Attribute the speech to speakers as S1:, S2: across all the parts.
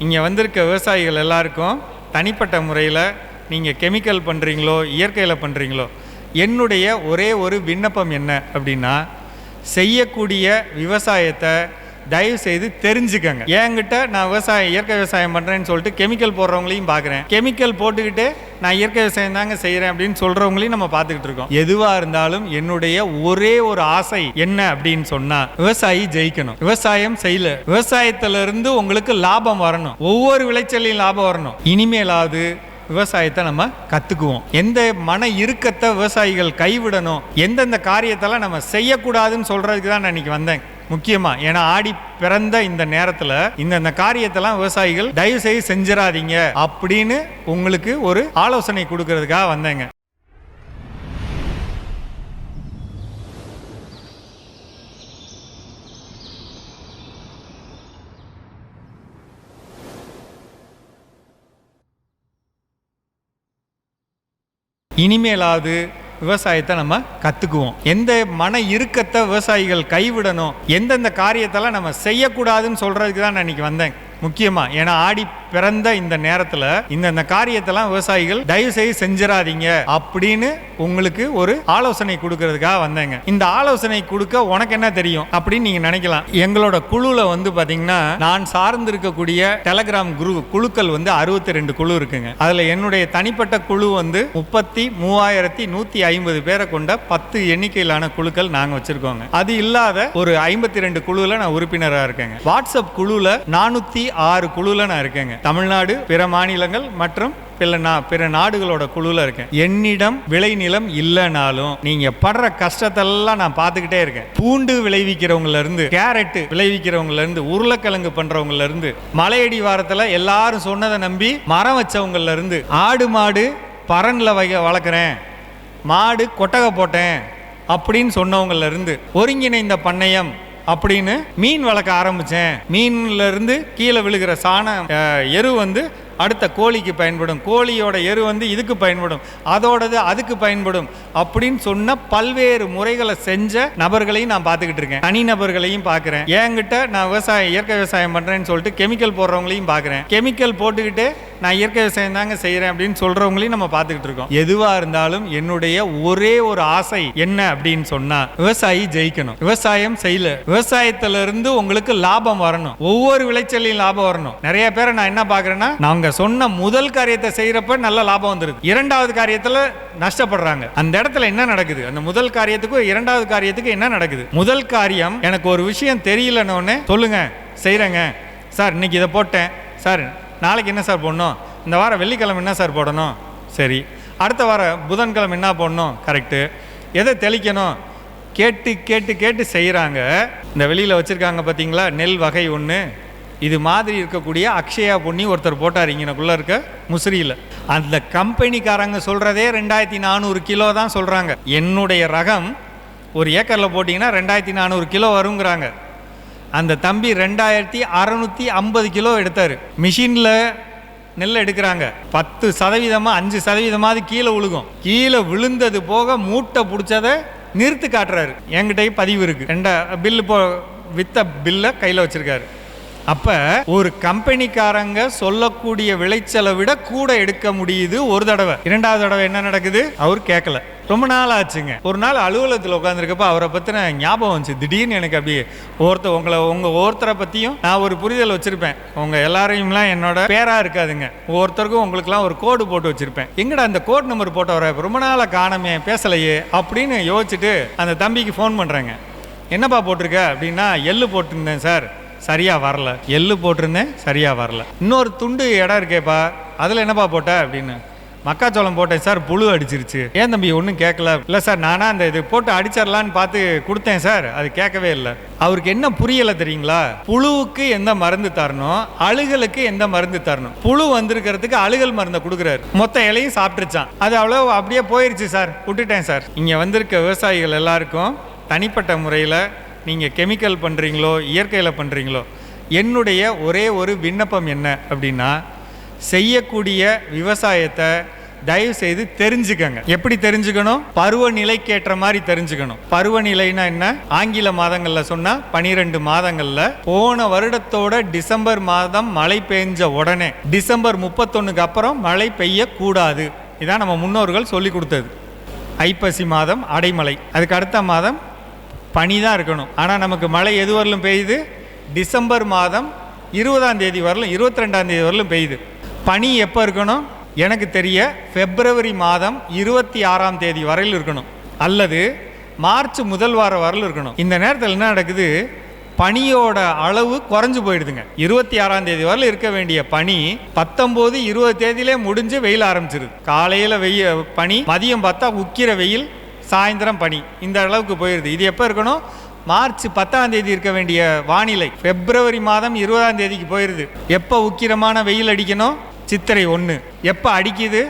S1: இங்கே வந்திருக்க விவசாயிகள் எல்லாருக்கும் தனிப்பட்ட முறையில் நீங்கள் கெமிக்கல் பண்ணுறீங்களோ இயற்கையில் பண்ணுறீங்களோ என்னுடைய ஒரே ஒரு விண்ணப்பம் என்ன அப்படின்னா செய்யக்கூடிய விவசாயத்தை தயவு செய்து தெரிஞ்சுக்கங்க. என்கிட்ட நான் விவசாயம் இயற்கை விவசாயம் பண்ணுறேன்னு சொல்லிட்டு கெமிக்கல் போடுறவங்களையும் பார்க்குறேன். கெமிக்கல் போட்டுக்கிட்டு நான் இயற்கை விவசாயம் தாங்க செய்கிறேன் அப்படின்னு சொல்கிறவங்களையும் நம்ம பார்த்துக்கிட்டு இருக்கோம். எதுவாக இருந்தாலும் என்னுடைய ஒரே ஒரு ஆசை என்ன அப்படின்னு சொன்னால் விவசாயி ஜெயிக்கணும். விவசாயம் செய்யல. விவசாயத்துல இருந்து உங்களுக்கு லாபம் வரணும். ஒவ்வொரு விளைச்சலையும் லாபம் வரணும். இனிமேலாவது விவசாயத்தை நம்ம கற்றுக்குவோம் எந்த மன இறுக்கத்தை விவசாயிகள் கைவிடணும் எந்தெந்த காரியத்தெல்லாம் நம்ம செய்யக்கூடாதுன்னு சொல்கிறதுக்கு தான் நான் இன்னைக்கு வந்தேன். முக்கியமாக ஏன்னா ஆடி பிறந்த இந்த நேரத்தில் இந்த இந்த காரியத்தெல்லாம் விவசாயிகள் தயவு செய்து செஞ்சிடாதீங்க அப்படின்னு உங்களுக்கு ஒரு ஆலோசனை கொடுக்கறதுக்காக வந்தேங்க. இனிமேலாவது விவசாயத்தை நம்ம கற்றுக்குவோம் எந்த மன இறுக்கத்தை விவசாயிகள் கைவிடணும் எந்தெந்த காரியத்தெல்லாம் நம்ம செய்யக்கூடாதுன்னு சொல்கிறதுக்கு தான் நான் இன்றைக்கி வந்தேன். முக்கியமாக ஏன்னா ஆடி பிறந்த இந்த நேரத்தில் இந்த இந்த காரியத்தெல்லாம் விவசாயிகள் தயவு செய்து செஞ்சிடாதீங்க அப்படின்னு உங்களுக்கு ஒரு ஆலோசனை கொடுக்கறதுக்காக வந்தேங்க. இந்த ஆலோசனை கொடுக்க உனக்கு என்ன தெரியும் அப்படின்னு நீங்கள் நினைக்கலாம். எங்களோட குழுவில் வந்து பாத்தீங்கன்னா நான் சார்ந்து இருக்கக்கூடிய டெலகிராம் குரு குழுக்கள் வந்து அறுபத்தி ரெண்டு குழு இருக்குங்க. அதில் என்னுடைய தனிப்பட்ட குழு வந்து முப்பத்தி மூவாயிரத்தி நூற்றி ஐம்பது பேரை கொண்ட பத்து எண்ணிக்கையிலான குழுக்கள் நாங்கள் வச்சுருக்கோங்க. அது இல்லாத ஒரு ஐம்பத்தி ரெண்டு குழுவில் நான் உறுப்பினராக இருக்கேங்க. வாட்ஸ்அப் குழுவில் நானூற்றி ஆறு குழுவில் நான் இருக்கேங்க. தமிழ்நாடு பிற மாநிலங்கள் மற்றும் பிற நா- பிற நாடுகளோட குழுவில் இருக்கேன். என்னிடம் விளைநிலம் இல்லைனாலும் நீங்க படுற கஷ்டத்தெல்லாம் நான் பார்த்துக்கிட்டே இருக்கேன். பூண்டு விளைவிக்கிறவங்கல இருந்து கேரட்டு விளைவிக்கிறவங்கல இருந்து உருளைக்கிழங்கு பண்றவங்கல இருந்து மலையடி வாரத்துல எல்லாரும் சொன்னதை நம்பி மரம் வச்சவங்கல இருந்து ஆடு மாடு பரன்ல வகை வளர்க்குறேன். மாடு கொட்டகை போட்டேன் அப்படின்னு சொன்னவங்கல இருந்து ஒருங்கிணைந்த பண்ணையம் அப்படின்னு மீன் வளர்க்க ஆரம்பிச்சேன். மீன்ல இருந்து கீழே விழுகிற சாணம் எரு வந்து அடுத்த கோழிக்கு பயன்படும். கோழியோட எரு வந்து இதுக்கு பயன்படும். அதோடது அதுக்கு பயன்படும். அப்படின்னு சொன்ன பல்வேறு முறைகளை செஞ்ச நபர்களையும் நான் பார்த்துக்கிட்டு இருக்கேன். தனி நபர்களையும் பார்க்குறேன். என்கிட்ட நான் விவசாயம் இயற்கை விவசாயம் பண்ணுறேன்னு சொல்லிட்டு கெமிக்கல் போடுறவங்களையும் பார்க்குறேன். கெமிக்கல் போட்டுக்கிட்டு நான் இயற்கை விவசாயம் தாங்க செய்கிறேன் அப்படின்னு சொல்கிறவங்களையும் நம்ம பார்த்துக்கிட்டு இருக்கோம். எதுவாக இருந்தாலும் என்னுடைய ஒரே ஒரு ஆசை என்ன அப்படின்னு சொன்னால் விவசாயி ஜெயிக்கணும். விவசாயம் செய்யல. விவசாயத்திலிருந்து உங்களுக்கு லாபம் வரணும். ஒவ்வொரு விளைச்சலையும் லாபம் வரணும். நிறைய பேரை நான் என்ன பார்க்குறேன்னா நாங்கள் நாங்க சொன்ன முதல் காரியத்தை செய்யறப்ப நல்ல லாபம் வந்துருக்கு. இரண்டாவது காரியத்துல நஷ்டப்படுறாங்க. அந்த இடத்துல என்ன நடக்குது? அந்த முதல் காரியத்துக்கும் இரண்டாவது காரியத்துக்கு என்ன நடக்குது? முதல் காரியம் எனக்கு ஒரு விஷயம் தெரியலன்னு சொல்லுங்க செய்கிறேங்க சார் இன்னைக்கு இதை போட்டேன். சார் நாளைக்கு என்ன சார் போடணும்? இந்த வாரம் வெள்ளிக்கிழமை என்ன சார் போடணும்? சரி. அடுத்த வாரம் புதன்கிழமை என்ன போடணும்? கரெக்டு எதை தெளிக்கணும்? கேட்டு கேட்டு கேட்டு செய்கிறாங்க இந்த வெளியில் வச்சுருக்காங்க பார்த்தீங்களா நெல் வகை ஒன்று இது மாதிரி இருக்கக்கூடிய அக்ஷயா பொன்னி ஒருத்தர் போட்டார் இங்கனக்குள்ளே இருக்க முசிறியில். அந்த கம்பெனிக்காரங்க சொல்கிறதே ரெண்டாயிரத்தி நானூறு கிலோ தான் சொல்கிறாங்க என்னுடைய ரகம் ஒரு ஏக்கரில் போட்டிங்கன்னா ரெண்டாயிரத்தி நானூறு கிலோ வருங்கிறாங்க. அந்த தம்பி ரெண்டாயிரத்தி அறநூற்றி ஐம்பது கிலோ எடுத்தார். மிஷினில் நெல் எடுக்கிறாங்க. பத்து சதவீதமாக அஞ்சு சதவீதமாவது கீழே விழுகும். கீழே விழுந்தது போக மூட்டை பிடிச்சதை நிறுத்து காட்டுறாரு. என்கிட்டயும் பதிவு இருக்குது ரெண்டா பில்லு போ வித்த பில்லை கையில் வச்சுருக்காரு. அப்ப ஒரு கம்பெனிக்காரங்க சொல்லக்கூடிய விளைச்சலை விட கூட எடுக்க முடியுது ஒரு தடவை. இரண்டாவது தடவை என்ன நடக்குது? அவர் கேட்கல ரொம்ப நாள் ஆச்சுங்க ஒரு நாள் அலுவலகத்தில் உட்காந்துருக்கப்ப அவரை பற்றின ஞாபகம் வந்துச்சு. திடீர்னு எனக்கு அப்படியே ஒருத்தர் உங்களை உங்கள் ஒவ்வொருத்தரை பற்றியும் நான் ஒரு புரிதல் வச்சுருப்பேன். உங்கள் எல்லாரையும்லாம் என்னோட பேராக இருக்காதுங்க. ஒவ்வொருத்தருக்கும் உங்களுக்குலாம் ஒரு கோடு போட்டு வச்சுருப்பேன். எங்கடா அந்த கோட் நம்பர் போட்டவரை ரொம்ப நாளாக காணமே பேசலையே அப்படின்னு யோசிச்சுட்டு அந்த தம்பிக்கு ஃபோன் பண்ணுறேங்க என்னப்பா போட்டிருக்க? அப்படின்னா எள்ளு போட்டிருந்தேன் சார். சரியாக வரல. எள்ளு போட்டிருந்தேன் சரியாக வரல. இன்னொரு துண்டு இடம் இருக்கேப்பா அதில் என்னப்பா போட்ட அப்படின்னு. மக்காச்சோளம் போட்டேன் சார் புழு அடிச்சிருச்சு. ஏன் தம்பி ஒன்றும் கேட்கல இல்லை சார் நானாக அந்த இது போட்டு அடிச்சிடலான்னு பார்த்து கொடுத்தேன் சார் அது கேட்கவே இல்லை. அவருக்கு என்ன புரியலை தெரியுங்களா? புழுவுக்கு எந்த மருந்து தரணும் அழுகலுக்கு எந்த மருந்து தரணும். புழு வந்திருக்கிறதுக்கு அழுகல் மருந்தை கொடுக்குறாரு. மொத்த இலையும் சாப்பிட்டுருச்சான் அது அவ்வளோ அப்படியே போயிருச்சு சார் விட்டுட்டேன் சார். இங்கே வந்திருக்க விவசாயிகள் எல்லாருக்கும் தனிப்பட்ட முறையில் நீங்கள் கெமிக்கல் பண்ணுறீங்களோ இயற்கையில் பண்ணுறீங்களோ என்னுடைய ஒரே ஒரு விண்ணப்பம் என்ன அப்படின்னா செய்யக்கூடிய விவசாயத்தை தயவு செய்து தெரிஞ்சுக்கங்க. எப்படி தெரிஞ்சுக்கணும்? பருவநிலைக்கேற்ற மாதிரி தெரிஞ்சுக்கணும். பருவநிலைனா என்ன? ஆங்கில மாதங்களில் சொன்னால் பனிரெண்டு மாதங்களில். போன வருடத்தோட டிசம்பர் மாதம் மழை பெஞ்ச உடனே டிசம்பர் முப்பத்தொன்னுக்கு அப்புறம் மழை பெய்யக்கூடாது. இதான் நம்ம முன்னோர்கள் சொல்லி கொடுத்தது. ஐப்பசி மாதம் அடைமலை. அதுக்கு அடுத்த மாதம் பனி தான் இருக்கணும். ஆனால் நமக்கு மழை எது வரலும் பெய்யுது? டிசம்பர் மாதம் இருபதாம் தேதி வரலும் இருபத்தி ரெண்டாம் தேதி வரலும் பெய்யுது. பனி எப்போ இருக்கணும்? எனக்கு தெரிய பிப்ரவரி மாதம் இருபத்தி ஆறாம் தேதி வரையில் இருக்கணும். அல்லது மார்ச் முதல் வாரம் வரலும் இருக்கணும். இந்த நேரத்தில் என்ன நடக்குது? பனியோட அளவு குறைஞ்சு போயிடுதுங்க. இருபத்தி ஆறாம் தேதி வரல இருக்க வேண்டிய பனி பத்தொம்போது இருபது தேதியிலே முடிஞ்சு வெயில் ஆரம்பிச்சிருது. காலையில் வெய்ய பனி மதியம் பார்த்தா உக்கிர வெயில் சாயந்தரம் பனி இந்த அளவுக்கு போயிடுது இது எப்போ இருக்கணும்? மார்ச் பத்தாம் தேதி இருக்க வேண்டிய வானிலை. பிப்ரவரி மாதம் இருபதாம் தேதிக்கு போயிடுது எப்போ உக்கிரமான வெயில் அடிக்கணும்? சித்திரை ஒன்று. எப்போ அடிக்குது?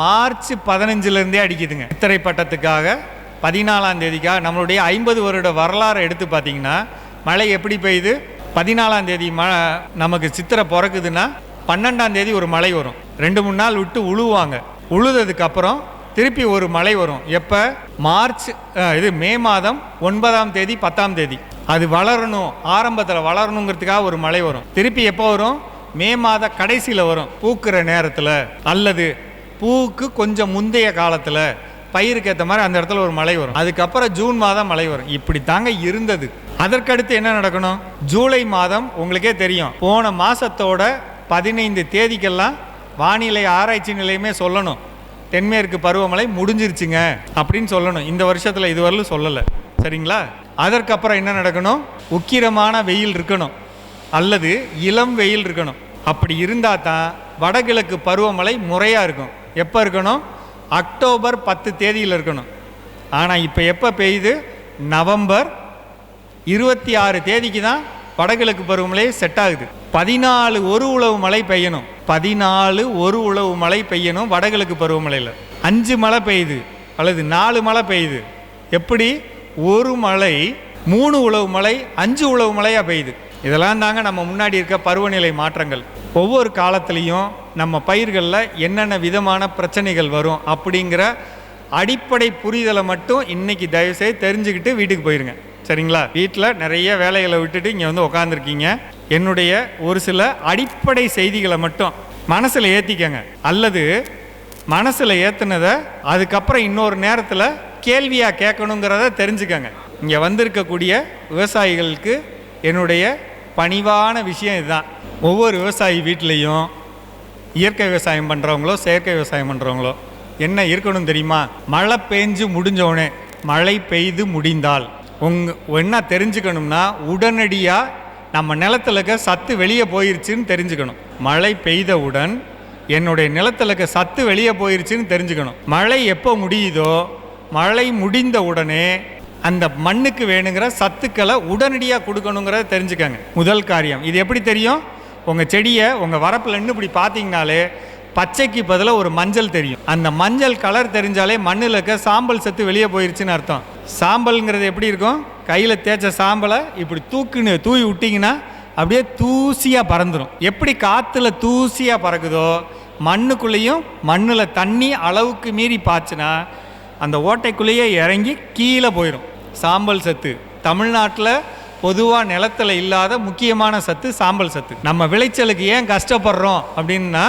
S1: மார்ச் பதினஞ்சுலேருந்தே அடிக்குதுங்க. சித்திரை பட்டத்துக்காக பதினாலாம் தேதிக்காக நம்மளுடைய ஐம்பது வருட வரலாறை எடுத்து பார்த்தீங்கன்னா மழை எப்படி பெய்யுது? பதினாலாம் தேதி ம நமக்கு சித்திரை பிறக்குதுன்னா பன்னெண்டாம் தேதி ஒரு மழை வரும். ரெண்டு மூணு நாள் விட்டு உழுவாங்க. உழுததுக்கப்புறம் திருப்பி ஒரு மழை வரும். எப்போ? மார்ச் இது மே மாதம் ஒன்பதாம் தேதி பத்தாம் தேதி. அது வளரணும் ஆரம்பத்தில் வளரணுங்கிறதுக்காக ஒரு மழை வரும். திருப்பி எப்போ வரும்? மே மாத கடைசியில் வரும் பூக்கிற நேரத்தில். அல்லது பூவுக்கு கொஞ்சம் முந்தைய காலத்தில் பயிருக்கு ஏற்ற மாதிரி அந்த இடத்துல ஒரு மழை வரும். அதுக்கப்புறம் ஜூன் மாதம் மழை வரும். இப்படி தாங்க இருந்தது. அதற்கடுத்து என்ன நடக்கணும்? ஜூலை மாதம் உங்களுக்கே தெரியும். போன மாதத்தோட பதினைந்து தேதிக்கெல்லாம் வானிலை ஆராய்ச்சி நிலையமே சொல்லணும். தென்மேற்கு பருவமழை முடிஞ்சிருச்சுங்க அப்படின்னு சொல்லணும். இந்த வருஷத்தில் இதுவரையிலும் சொல்லலை. சரிங்களா? அதற்கப்புறம் என்ன நடக்கணும்? உக்கிரமான வெயில் இருக்கணும். அல்லது இளம் வெயில் இருக்கணும். அப்படி இருந்தால் தான் வடகிழக்கு பருவமழை முறையாக இருக்கும். எப்போ இருக்கணும்? அக்டோபர் பத்து தேதியில் இருக்கணும். ஆனால் இப்போ எப்போ பெய்யுது? நவம்பர் இருபத்தி ஆறு தேதிக்கு தான் வடகிழக்கு பருவமழை செட் ஆகுது. பதினாலு ஒரு உழவு மழை பெய்யணும். பதினாலு ஒரு உழவு மழை பெய்யணும் வடகிழக்கு பருவமழையில். அஞ்சு மழை பெய்யுது அல்லது நாலு மழை பெய்யுது. எப்படி? ஒரு மழை மூணு உழவு மழை அஞ்சு உழவு மழையாக பெய்யுது. இதெல்லாம் தாங்க நம்ம முன்னாடி இருக்க பருவநிலை மாற்றங்கள். ஒவ்வொரு காலத்துலேயும் நம்ம பயிர்களில் என்னென்ன விதமான பிரச்சனைகள் வரும் அப்படிங்கிற அடிப்படை புரிதலை மட்டும் இன்னைக்கு தயவுசெய்து தெரிஞ்சுக்கிட்டு வீட்டுக்கு போயிருங்க. சரிங்களா? வீட்டில் நிறைய வேலைகளை விட்டுட்டு இங்கே வந்து உக்காந்துருக்கீங்க. என்னுடைய ஒரு சில அடிப்படை செய்திகளை மட்டும் மனசில் ஏற்றிக்கங்க அல்லது மனசில் ஏற்றுனதை அதுக்கப்புறம் இன்னொரு நேரத்தில் கேள்வியாக கேட்கணுங்கிறத தெரிஞ்சுக்கங்க. இங்கே வந்திருக்கக்கூடிய விவசாயிகளுக்கு என்னுடைய பணிவான விஷயம் இதுதான். ஒவ்வொரு விவசாயி வீட்லேயும் இயற்கை விவசாயம் பண்ணுறவங்களோ செயற்கை விவசாயம் பண்ணுறவங்களோ என்ன இருக்கணும் தெரியுமா? மழை பெஞ்சு முடிஞ்சோடனே மழை பெய்து முடிந்தால். உங்க என்ன தெரிஞ்சுக்கணும்னா உடனடியாக நம்ம நிலத்துல இருக்க சத்து வெளியே போயிருச்சுன்னு தெரிஞ்சுக்கணும். மழை பெய்தவுடன் என்னுடைய நிலத்துல இருக்க சத்து வெளியே போயிருச்சுன்னு தெரிஞ்சுக்கணும். மழை எப்போ முடியுதோ மழை முடிந்த உடனே அந்த மண்ணுக்கு வேணுங்கிற சத்துக்களை உடனடியாக கொடுக்கணுங்கிறத தெரிஞ்சுக்கங்க. முதல் காரியம். இது எப்படி தெரியும்? உங்கள் செடியை உங்கள் வரப்பில் நின்று இப்படி பார்த்தீங்கனாலே பச்சைக்கு பதிலாக ஒரு மஞ்சள் தெரியும். அந்த மஞ்சள் கலர் தெரிஞ்சாலே மண்ணில் இருக்க சாம்பல் சத்து வெளியே போயிருச்சுன்னு அர்த்தம். சாம்பல்ங்கிறது எப்படி இருக்கும்? கையில் தேய்ச்ச சாம்பலை இப்படி தூக்குன்னு தூவி விட்டிங்கன்னா அப்படியே தூசியாக பறந்துடும் எப்படி காற்றுல தூசியாக பறக்குதோ மண்ணுக்குள்ளேயும் மண்ணில் தண்ணி அளவுக்கு மீறி பாய்ச்சுனா அந்த ஓட்டைக்குள்ளேயே இறங்கி கீழே போயிடும் சாம்பல் சத்து. தமிழ்நாட்டில் பொதுவாக நிலத்துல இல்லாத முக்கியமான சத்து சாம்பல் சத்து. நம்ம விளைச்சலுக்கு ஏன் கஷ்டப்படுறோம் அப்படின்னா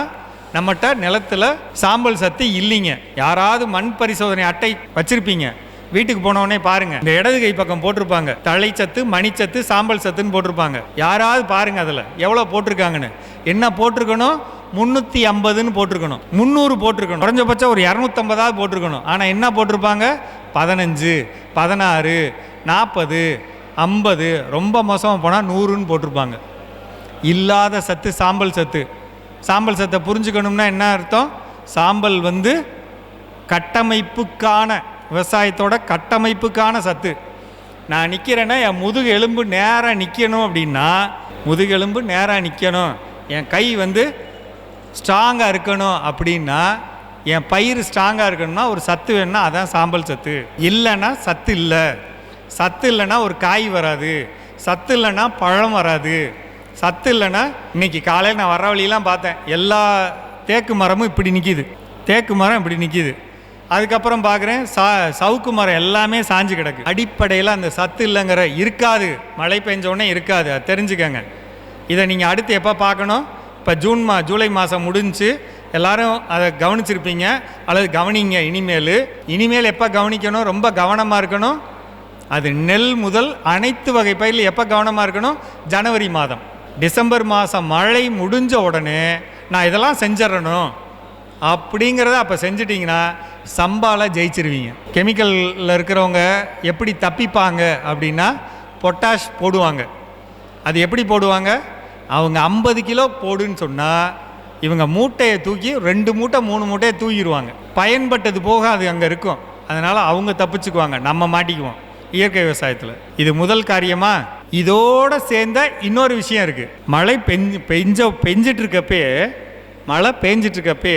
S1: நம்மகிட்ட நிலத்துல சாம்பல் சத்து இல்லைங்க. யாராவது மண் பரிசோதனை அட்டை வச்சுருப்பீங்க. வீட்டுக்கு போனவொடனே பாருங்க. இந்த இடது கை பக்கம் போட்டிருப்பாங்க. தழைச்சத்து மணிச்சத்து சாம்பல் சத்துன்னு போட்டிருப்பாங்க. யாராவது பாருங்க அதில். எவ்வளோ போட்டிருக்காங்கன்னு. என்ன போட்டிருக்கணும்? முந்நூற்றி ஐம்பதுன்னு போட்டிருக்கணும். முந்நூறு போட்டிருக்கணும். குறைஞ்சபட்சம் ஒரு இரநூத்தம்பதாவது போட்டிருக்கணும். ஆனால் என்ன போட்டிருப்பாங்க? பதினஞ்சு பதினாறு நாற்பது ஐம்பது ரொம்ப மோசமாக போனால் நூறுன்னு போட்டிருப்பாங்க. இல்லாத சத்து சாம்பல் சத்து. சாம்பல் சத்தை புரிஞ்சுக்கணும்னா என்ன அர்த்தம்? சாம்பல் வந்து கட்டமைப்புக்கான விவசாயத்தோட கட்டமைப்புக்கான சத்து. நான் நிற்கிறேன்னா என் முதுகு எலும்பு நேராக நிற்கணும் அப்படின்னா முதுகெலும்பு நேராக நிற்கணும் என் கை வந்து ஸ்ட்ராங்காக இருக்கணும் அப்படின்னா என் பயிர் ஸ்ட்ராங்காக இருக்கணும்னா ஒரு சத்து வேணும்னா அதான் சாம்பல் சத்து. இல்லைன்னா சத்து இல்லை. சத்து இல்லைன்னா ஒரு காய் வராது. சத்து இல்லைன்னா பழம் வராது. சத்து இல்லைன்னா இன்னைக்கு காலையில் நான் வர வழியெல்லாம் பார்த்தேன். எல்லா தேக்கு மரமும் இப்படி நிற்கிது தேக்கு மரம் இப்படி நிற்கிது அதுக்கப்புறம் பார்க்குறேன் சா சவுக்கு மரம் எல்லாமே சாஞ்சு கிடக்கு. அடிப்படையில் அந்த சத்து இல்லைங்கிற இருக்காது. மழை பெஞ்சோடனே இருக்காது அது தெரிஞ்சுக்கங்க. இதை நீங்கள் அடுத்து எப்போ பார்க்கணும்? இப்போ ஜூன் மா ஜூலை மாதம் முடிஞ்சு எல்லாரும் அதை கவனிச்சிருப்பீங்க. அல்லது கவனிங்க இனிமேல். இனிமேல் எப்போ கவனிக்கணும்? ரொம்ப கவனமாக இருக்கணும். அது நெல் முதல் அனைத்து வகை பயிரில் எப்போ கவனமாக இருக்கணும்? ஜனவரி மாதம். டிசம்பர் மாதம் மழை முடிஞ்ச உடனே நான் இதெல்லாம் செஞ்சிடணும். அப்படிங்கிறத அப்போ செஞ்சிட்டிங்கன்னா சம்பால ஜெயிச்சிருவீங்க. கெமிக்கலில் இருக்கிறவங்க எப்படி தப்பிப்பாங்க அப்படின்னா பொட்டாஷ் போடுவாங்க. அது எப்படி போடுவாங்க? அவங்க ஐம்பது கிலோ போடுன்னு சொன்னால் இவங்க மூட்டையை தூக்கி ரெண்டு மூட்டை மூணு மூட்டையை தூக்கிடுவாங்க. பயன்பட்டது போக அது அங்கே இருக்கும். அதனால் அவங்க தப்பிச்சுக்குவாங்க. நம்ம மாட்டிக்குவோம். இயற்கை விவசாயத்தில். இது முதல் காரியமாக இதோட சேர்ந்த இன்னொரு விஷயம் இருக்குது மழை பெஞ்சு பெஞ்ச பெஞ்சிட்ருக்கப்பே மழை பேஞ்சிட்டு இருக்கப்பே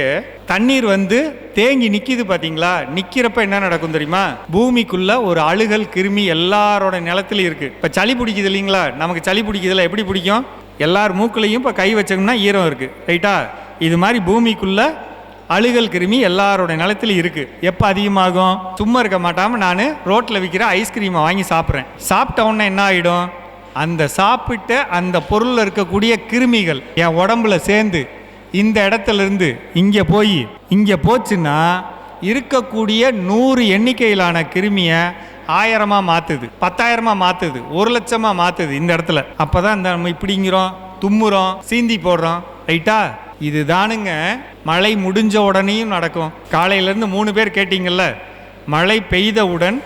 S1: தண்ணீர் வந்து தேங்கி நிற்கிது பார்த்தீங்களா நிற்கிறப்ப என்ன நடக்கும் தெரியுமா? பூமிக்குள்ள ஒரு அழுகல் கிருமி எல்லாரோட நிலத்துலையும் இருக்குது இப்போ சளி பிடிக்குது இல்லைங்களா? நமக்கு சளி பிடிக்குதுல எப்படி பிடிக்கும்? எல்லார் மூக்குலையும் இப்போ கை வச்சோம்னா ஈரம் இருக்குது ரைட்டா? இது மாதிரி பூமிக்குள்ள அழுகல் கிருமி எல்லாரோட நிலத்துலையும் இருக்குது எப்போ அதிகமாகும்? சும்மா இருக்க மாட்டாமல் நான் ரோட்டில் விற்கிற ஐஸ்கிரீமை வாங்கி சாப்பிட்றேன். சாப்பிட்ட உடனே என்ன ஆகிடும் அந்த சாப்பிட்ட அந்த பொருளில் இருக்கக்கூடிய கிருமிகள் என் உடம்புல சேர்ந்து இந்த இடத்துல இருந்து இங்கே போய் இங்கே போச்சுன்னா இருக்கக்கூடிய நூறு எண்ணிக்கையிலான கிருமியை ஆயிரமாக மாற்றுது பத்தாயிரமாக மாற்றுது ஒரு லட்சமாக மாற்றுது இந்த இடத்துல. அப்போ தான் இந்த நம்ம இப்படிங்கிறோம் தும்முறோம் சீந்தி போடுறோம். ரைட்டா? இதுதானுங்க மழை முடிஞ்ச உடனேயும் நடக்கும். காலையிலேருந்து மூணு பேர் கேட்டிங்கள்ல மழை பெய்தவுடன்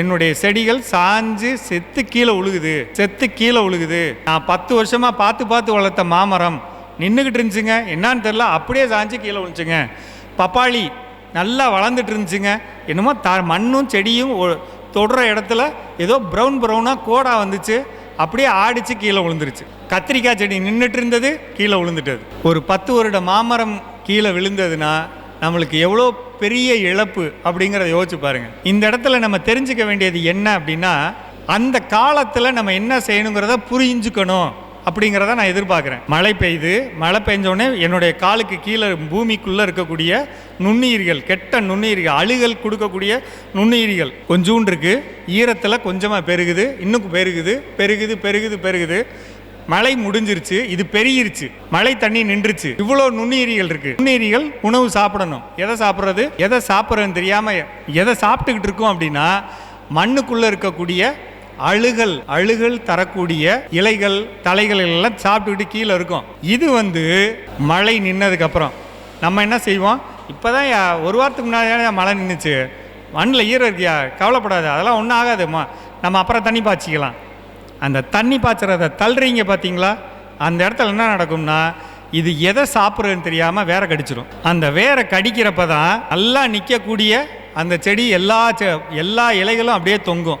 S1: என்னுடைய செடிகள் சாஞ்சு செத்து கீழே உழுகுது செத்து கீழே உழுகுது. நான் பத்து வருஷமாக பார்த்து பார்த்து வளர்த்த மாமரம் நின்றுக்கிட்டு இருந்துச்சுங்க. என்னான்னு தெரில அப்படியே சாஞ்சு கீழே விழுந்துச்சுங்க. பப்பாளி நல்லா வளர்ந்துட்டு இருந்துச்சுங்க. என்னமோ த மண்ணும் செடியும் தொடுற இடத்துல ஏதோ ப்ரௌன் ப்ரௌனாக கோடா வந்துச்சு. அப்படியே ஆடிச்சு கீழே விழுந்துருச்சு. கத்திரிக்காய் செடி நின்றுட்டு இருந்தது கீழே விழுந்துட்டது. ஒரு பத்து வருட மாமரம் கீழே விழுந்ததுன்னா நம்மளுக்கு எவ்வளோ பெரிய இழப்பு அப்படிங்கிறத யோசிச்சு பாருங்கள் இந்த இடத்துல நம்ம தெரிஞ்சுக்க வேண்டியது என்ன அப்படின்னா அந்த காலத்தில் நம்ம என்ன செய்யணுங்கிறத புரிஞ்சுக்கணும். அப்படிங்கிறத நான் எதிர்பார்க்குறேன். மழை பெய்யுது மழை பெஞ்சோடனே என்னுடைய காலுக்கு கீழே பூமிக்குள்ளே இருக்கக்கூடிய நுண்ணுயிர்கள் கெட்ட நுண்ணுயிர்கள் அழுகல் கொடுக்கக்கூடிய நுண்ணுயிர்கள் கொஞ்சூண்டிருக்கு ஈரத்தில் கொஞ்சமாக பெருகுது இன்னும் பெருகுது பெருகுது பெருகுது பெருகுது. மழை முடிஞ்சிருச்சு இது பெருகிருச்சு. மழை தண்ணி நின்றுச்சு. இவ்வளோ நுண்ணுயிரிகள் இருக்கு. நுண்ணுயிரிகள் உணவு சாப்பிடணும். எதை சாப்பிட்றது? எதை சாப்பிட்றதுன்னு தெரியாமல் எதை சாப்பிட்டுக்கிட்டு இருக்கோம் அப்படின்னா மண்ணுக்குள்ளே இருக்கக்கூடிய அழுகல் அழுகல் தரக்கூடிய இலைகள் தலைகள் எல்லாம் சாப்பிட்டுக்கிட்டு கீழே இருக்கும். இது வந்து மழை நின்னதுக்கு அப்புறம் நம்ம என்ன செய்வோம்? இப்போ தான் ஒரு வாரத்துக்கு முன்னாடி மழை நின்றுச்சு மண்ணில் ஈரம் இருக்கியா? கவலைப்படாத அதெல்லாம் ஒன்றும் ஆகாதும்மா நம்ம அப்புறம் தண்ணி பாய்ச்சிக்கலாம். அந்த தண்ணி பாய்ச்சறத தள்ளுறீங்க பார்த்தீங்களா அந்த இடத்துல என்ன நடக்கும்னா இது எதை சாப்பிட்றதுன்னு தெரியாமல் வேற கடிச்சிடும் அந்த வேற கடிக்கிறப்ப தான் நல்லா நிற்கக்கூடிய அந்த செடி எல்லா செ- எல்லா இலைகளும் அப்படியே தொங்கும்.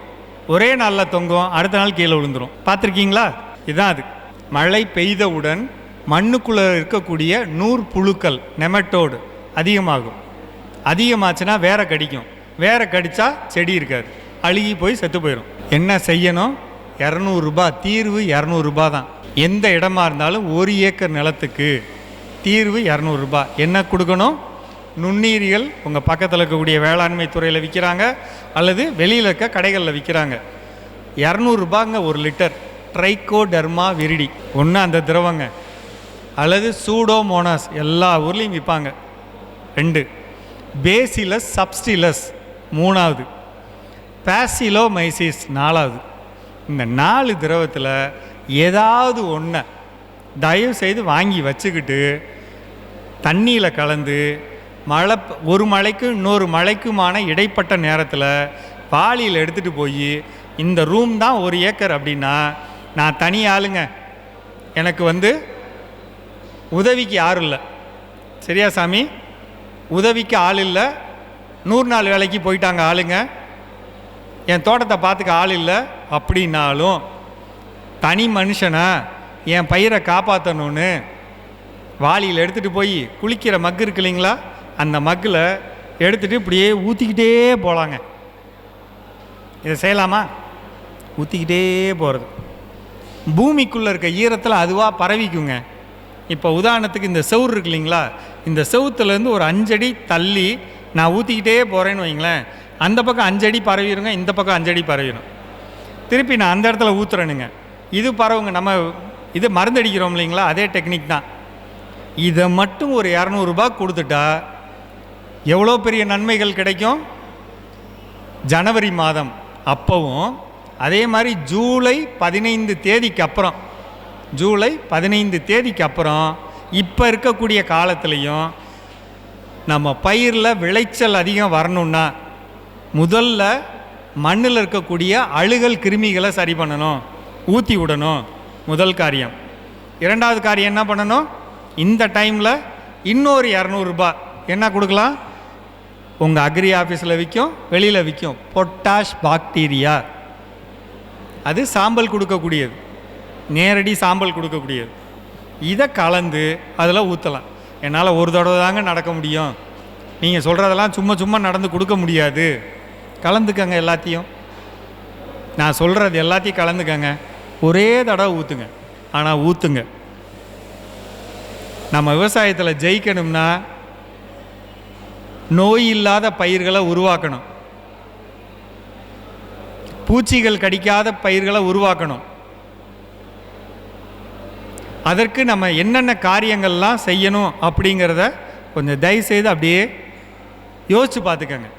S1: ஒரே நாளில் தொங்கும் அடுத்த நாள் கீழே விழுந்துரும். பார்த்துருக்கீங்களா? இதுதான் அது. மழை பெய்தவுடன் மண்ணுக்குள்ளே இருக்கக்கூடிய நூறு புழுக்கள் நெமட்டோடு அதிகமாகும். அதிகமாச்சுன்னா வேற கடிக்கும். வேற கடித்தா செடி இருக்காது. அழுகி போய் செத்து போயிடும் என்ன செய்யணும்? இரநூறுபா தீர்வு இரநூறுபா தான். எந்த இடமா இருந்தாலும் ஒரு ஏக்கர் நிலத்துக்கு தீர்வு இரநூறுபா என்ன கொடுக்கணும்? நுண்ணீரியல் உங்கள் பக்கத்தில் இருக்கக்கூடிய வேளாண்மை துறையில் விற்கிறாங்க அல்லது வெளியில் இருக்க கடைகளில் விற்கிறாங்க இரநூறுபாங்க ஒரு லிட்டர் ட்ரைகோடர்மா விரிடி. ஒன்று அந்த திரவங்க. அல்லது சூடோமோனாஸ் எல்லா ஊர்லேயும் விற்பாங்க ரெண்டு. Bacillus subtilis. மூணாவது. பேசிலோமைசிஸ் நாலாவது. இந்த நாலு திரவத்தில் ஏதாவது ஒன்றை தயவு செய்து வாங்கி வச்சுக்கிட்டு தண்ணியில் கலந்து மழை ஒரு மலைக்கும் இன்னொரு மலைக்குமான இடைப்பட்ட நேரத்தில் பாலியில் எடுத்துகிட்டு போய் இந்த ரூம் தான் ஒரு ஏக்கர் அப்படின்னா நான் தனி ஆளுங்க. எனக்கு வந்து உதவிக்கு யாரும் இல்லை. சரியா சாமி? உதவிக்கு ஆள் இல்லை. நூறு நாள் வேலைக்கு போயிட்டாங்க ஆளுங்க. என் தோட்டத்தை பார்த்துக்க ஆள் இல்லை. அப்படின்னாலும் தனி மனுஷனை என் பயிரை காப்பாற்றணும்னு வாளியில் எடுத்துகிட்டு போய் குளிக்கிற மக்கு இருக்கு இல்லைங்களா? அந்த மக்கில் எடுத்துகிட்டு இப்படியே ஊற்றிக்கிட்டே போகலாங்க இதை செய்யலாமா? ஊற்றிக்கிட்டே போகிறது பூமிக்குள்ளே இருக்க ஈரத்தில் அதுவாக பரவிக்குங்க. இப்போ உதாரணத்துக்கு இந்த செவுர் இருக்கு இல்லைங்களா? இந்த செவுத்துலேருந்து ஒரு அஞ்சடி தள்ளி நான் ஊற்றிக்கிட்டே போகிறேன்னு வைங்களேன். அந்த பக்கம் அஞ்சடி பரவிடுங்க இந்த பக்கம் அஞ்சடி பரவிடும் திருப்பி நான் அந்த இடத்துல ஊற்றுறேனுங்க இது பரவுங்க நம்ம இது மருந்தடிக்கிறோம் இல்லைங்களா? அதே டெக்னிக் தான். இதை மட்டும் ஒரு இரநூறுபா கொடுத்துட்டா எவ்வளோ பெரிய நன்மைகள் கிடைக்கும்? ஜனவரி மாதம் அப்போவும் அதே மாதிரி ஜூலை பதினைந்து தேதிக்கு அப்புறம் ஜூலை பதினைந்து தேதிக்கு அப்புறம் இப்போ இருக்கக்கூடிய காலத்துலேயும் நம்ம பயிரில் விளைச்சல் அதிகம் வரணும்னா முதல்ல மண்ணில் இருக்கக்கூடிய அழுகல் கிருமிகளை சரி பண்ணணும். ஊற்றி விடணும். முதல் காரியம். இரண்டாவது காரியம் என்ன பண்ணணும்? இந்த டைமில் இன்னொரு இரநூறுபா என்ன கொடுக்கலாம்? உங்கள் அக்ரி ஆஃபீஸில் விற்கும் வெளியில் விற்கும் பொட்டாஷ் பாக்டீரியா. அது சாம்பல் கொடுக்கக்கூடியது. நேரடி சாம்பல் கொடுக்கக்கூடியது. இதை கலந்து அதில் ஊற்றலாம். என்னால் ஒரு தடவை தாங்க நடக்க முடியும். நீங்கள் சொல்கிறதெல்லாம் சும்மா சும்மா நடந்து கொடுக்க முடியாது. கலந்துக்கங்க எல்லாத்தையும். நான் சொல்கிறது எல்லாத்தையும் கலந்துக்கங்க. ஒரே தடவை ஊற்றுங்க. ஆனால் ஊற்றுங்க. நம்ம விவசாயத்தில் ஜெயிக்கணும்னா நோய் இல்லாத பயிர்களை உருவாக்கணும். பூச்சிகள் கடிக்காத பயிர்களை உருவாக்கணும். அதற்கு நம்ம என்னென்ன காரியங்கள்லாம் செய்யணும் அப்படிங்கிறத கொஞ்சம் தயவுசெய்து அப்படியே யோசித்து பார்த்துக்கங்க.